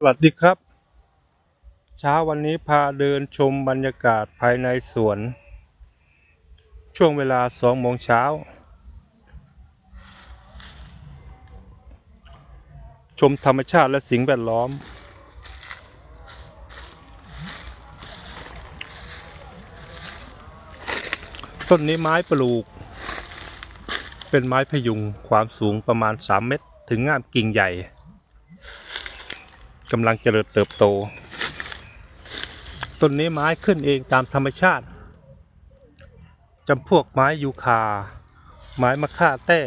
สวัสดีครับ เช้าวันนี้พาเดินชมบรรยากาศภายในสวน ช่วงเวลาสองโมงเช้า ชมธรรมชาติและสิ่งแวดล้อม ต้นนี้ไม้ปลูก เป็นไม้พยุงความสูงประมาณ 3 เมตร ถึงง่ามกิ่งใหญ่ กำลังเจริญเติบโต ต้นนี้ไม้ขึ้นเองตามธรรมชาติจำพวกไม้ยูคา ไม้มะค่าแต้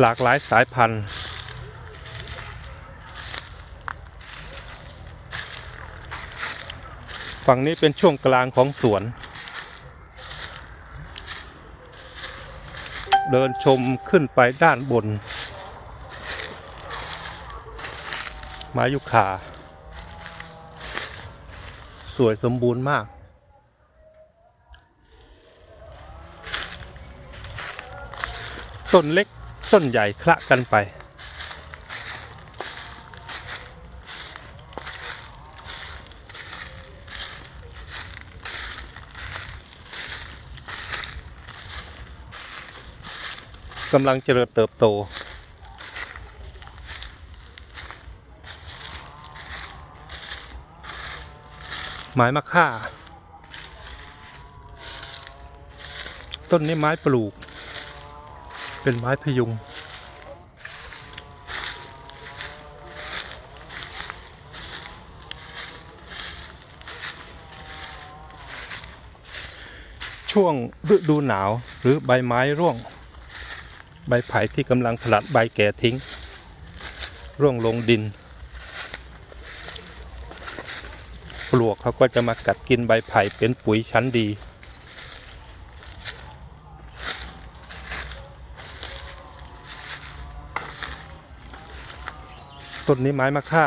หลากหลายสายพันธุ์ ฝั่งนี้เป็นช่วงกลางของสวน เดินชมขึ้นไปด้านบน ไม้ยุคาสวยสมบูรณ์มาก ต้นเล็กต้นใหญ่คละกันไป กำลังเจริญเติบโต ไม้มะค่า ต้นนี้ไม้ปลูก เป็นไม้พยุง ช่วงฤดูหนาวหรือใบไม้ร่วง ใบไผ่ที่กำลังผลัดใบแก่ทิ้ง ร่วงลงดิน ปลวกเขาก็จะมากัดกินใบไผ่เป็นปุ๋ยชั้นดีต้นนี้ไม้มะค่า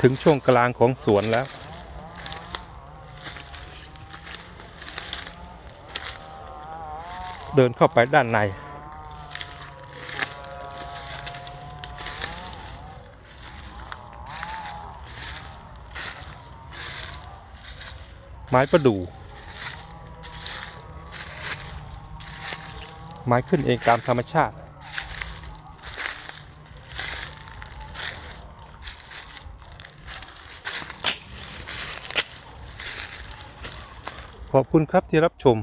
ถึงช่วงกลางของสวนแล้ว เดินเข้าไปด้านใน ไม้ประดู่ไม้ขึ้นเองตามธรรมชาติ ขอบคุณครับที่รับชม